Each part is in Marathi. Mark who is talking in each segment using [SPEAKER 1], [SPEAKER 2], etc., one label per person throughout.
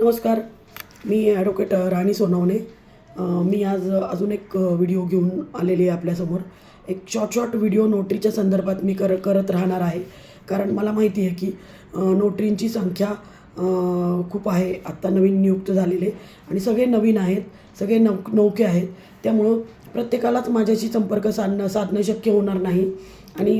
[SPEAKER 1] नमस्कार. मी ॲडव्होकेट राणी सोनवणे. मी आज अजून एक व्हिडिओ घेऊन आलेली आहे आपल्यासमोर. एक शॉर्ट शॉर्ट व्हिडिओ नोटरीच्या संदर्भात मी कर करत राहणार आहे. कारण मला माहिती आहे की नोटरींची संख्या खूप आहे. आत्ता नवीन नियुक्त झालेले आणि सगळे नवीन आहेत सगळे नौ नौके आहेत. त्यामुळं प्रत्येकालाच माझ्याशी संपर्क साधणं साधणं शक्य होणार नाही. आणि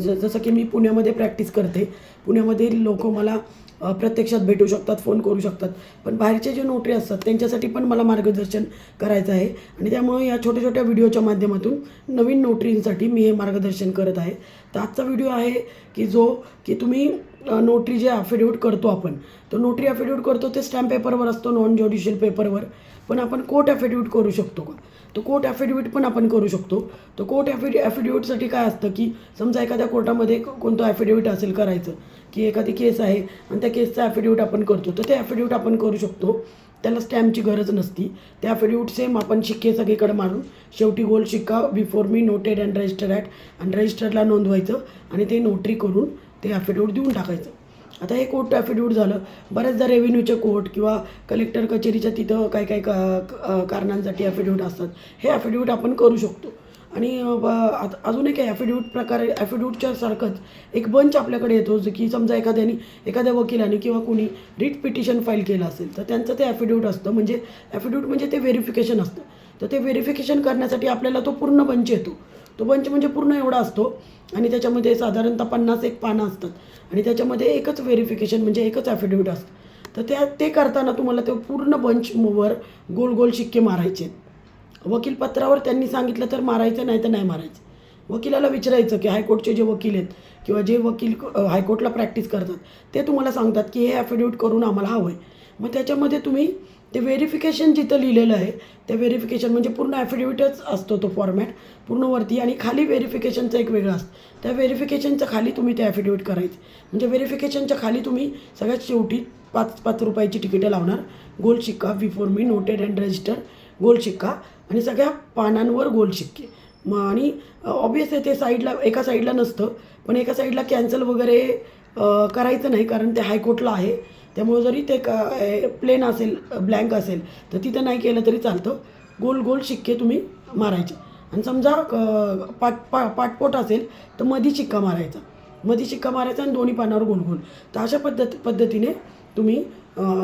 [SPEAKER 1] ज जसं की मी पुण्यामध्ये प्रॅक्टिस करते. पुण्यामध्ये लोक मला प्रत्यक्षात भेटू शकतात फोन करू शकतात. पण बाहेरचे जे नोटरी असतात त्यांच्यासाठी पण मला मार्गदर्शन करायचं आहे. आणि त्यामुळे या छोट्या छोट्या व्हिडिओच्या माध्यमातून नवीन नोटरींसाठी मी हे मार्गदर्शन करत आहे. तर आजचा व्हिडिओ आहे की जो की तुम्ही नोटरी जे ॲफिडेविट करतो आपण तर नोटरी ॲफिडेविट करतो ते स्टॅम्प पेपरवर असतो नॉन ज्युडिशियल पेपरवर पण आपण कोर्ट ॲफिडेविट करू शकतो का? तो कोर्ट ॲफिडेविट पण आपण करू शकतो. तर कोर्ट ॲफिडे ॲफिडेविटसाठी काय असतं की समजा एखाद्या कोर्टामध्ये कोणतं ॲफिडेविट असेल करायचं की एखादी केस आहे आणि त्या केसचा ॲफिडेविट आपण करतो. तर ते ॲफिडेविट आपण करू शकतो. त्याला स्टॅम्पची गरज नसती. त्या ॲफिडेविट सेम आपण शिक्के सगळीकडे मारून शेवटी गोल शिक्का before me noted and register at आणि रजिस्टरला नोंदवायचं आणि ते नोटरी करून ते ॲफिडेविट देऊन टाकायचं. आता हे कोर्ट ॲफिडेविट झालं. बऱ्याचदा रेव्हेन्यूचे कोर्ट किंवा कलेक्टर कचेरीच्या तिथं काही काही का- क- कारणांसाठी ॲफिडेविट असतात. हे ॲफिडेविट आपण करू शकतो. आणि अजून एक ॲफिडेविट प्रकारे ॲफिडेविटच्या सारखंच एक बंच आपल्याकडे येतो जो की समजा एखाद्याने एखाद्या वकिलाने किंवा कोणी रिट पिटिशन फाईल केलं असेल तर त्यांचं ते ॲफिडेविट असतं. म्हणजे ॲफिडेविट म्हणजे ते व्हेरिफिकेशन असतं. तर ते व्हेरिफिकेशन करण्यासाठी आपल्याला तो पूर्ण बंच येतो. तो बंच म्हणजे पूर्ण एवढा असतो आणि त्याच्यामध्ये साधारणतः पन्नास एक पानं असतात. आणि त्याच्यामध्ये एकच व्हेरिफिकेशन म्हणजे एकच ॲफिडेविट असतं. तर त्या ते करताना तुम्हाला ते पूर्ण बंचवर गोल गोल शिक्के मारायचे आहेत. वकीलपत्रावर त्यांनी सांगितलं तर मारायचं नाही तर नाही मारायचं. वकिलाला विचारायचं की हायकोर्टचे जे वकील आहेत किंवा जे वकील हायकोर्टला प्रॅक्टिस करतात ते तुम्हाला सांगतात की हे ॲफिडेविट करून आम्हाला हवं आहे मग त्याच्यामध्ये तुम्ही ते व्हेरिफिकेशन जिथं लिहिलेलं आहे ते व्हेरिफिकेशन म्हणजे पूर्ण ॲफिडेविटच असतो तो फॉर्मॅट पूर्ण वरती आणि खाली व्हेरिफिकेशनचं एक वेगळं असतं. त्या व्हेरिफिकेशनच्या खाली तुम्ही ते ॲफिडेविट करायचं. म्हणजे व्हेरिफिकेशनच्या खाली तुम्ही सगळ्यात शेवटी पाच पाच रुपयाची तिकिटं लावणार. गोल शिक्का before me noted and register गोल शिक्का आणि सगळ्या पानांवर गोल शिक्के. मग आणि ऑब्वियस आहे ते साईडला एका साईडला नसतं पण एका साईडला कॅन्सल वगैरे करायचं नाही कारण ते हायकोर्टला आहे. त्यामुळे जरी ते क प्लेन असेल ब्लँक असेल तर तिथं नाही केलं तरी चालतं. गोल गोल शिक्के तुम्ही मारायचे. आणि समजा क- पाट पा पाटपोट असेल तर मधी शिक्का मारायचा. मधी शिक्का मारायचा आणि दोन्ही पानावर गोल गोल. तर अशा पद्धत पद्धतीने तुम्ही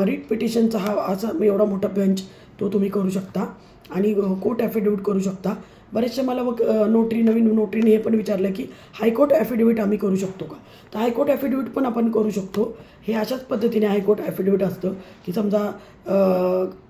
[SPEAKER 1] रिट पिटिशनचा हा असा एवढा मोठा बेंच तो तुम्ही करू शकता आणि कोर्ट ॲफिडेविट करू शकता. बरेचसे मला वक नोटरी नवीन नोटरीने हे पण विचारलं की हायकोर्ट ॲफिडेविट आम्ही करू शकतो का? तर हायकोर्ट ॲफिडेविट पण आपण करू शकतो. हे अशाच पद्धतीने हायकोर्ट ॲफिडेविट असतं की समजा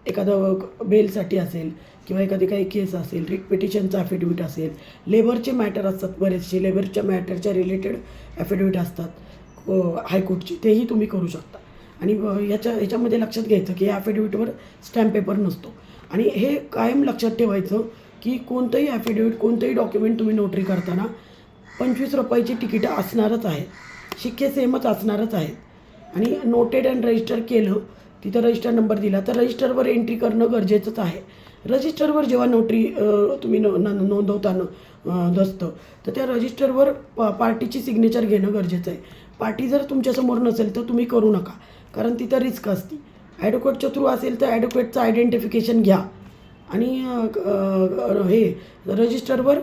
[SPEAKER 1] एखादं बेलसाठी असेल किंवा एखादी काही केस असेल रिट पिटिशनचं ॲफिडेविट असेल लेबरचे मॅटर असतात बरेचसे लेबरच्या मॅटरच्या रिलेटेड ॲफिडेविट असतात हायकोर्टचे. तेही तुम्ही करू शकता. आणि याच्या याच्यामध्ये लक्षात घ्यायचं की ॲफिडेविटवर स्टॅम्प पेपर नसतो. आणि हे कायम लक्षात ठेवायचं की कोणतंही ॲफिडेविट कोणतंही डॉक्युमेंट तुम्ही नोटरी करताना पंचवीस रुपयाची तिकीटं असणारच आहेत. शिक्के सेमच असणारच आहेत. आणि नोटेड अँड रजिस्टर केलं तिथं रजिस्टर नंबर दिला तर रजिस्टरवर एंट्री करणं गरजेचंच आहे. रजिस्टरवर जेव्हा नोटरी तुम्ही नो न- नोंदवताना अ, तर त्या रजिस्टरवर पा पार्टीची सिग्नेचर घेणं गरजेचं आहे. पार्टी जर तुमच्यासमोर नसेल तर तुम्ही करू नका. कारण तिथं रिस्क असते. ॲडव्होकेटच्या थ्रू असेल तर ॲडव्होकेटचं आयडेंटिफिकेशन घ्या. आणि हे रजिस्टरवर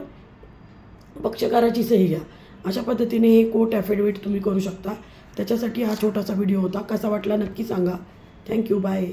[SPEAKER 1] पक्षकाराची सही घ्या. अशा पद्धतीने हे कोर्ट ॲफिडेविट तुम्ही करू शकता. त्याच्यासाठी हा छोटासा व्हिडिओ होता. कसा वाटला नक्की सांगा. Thank you bye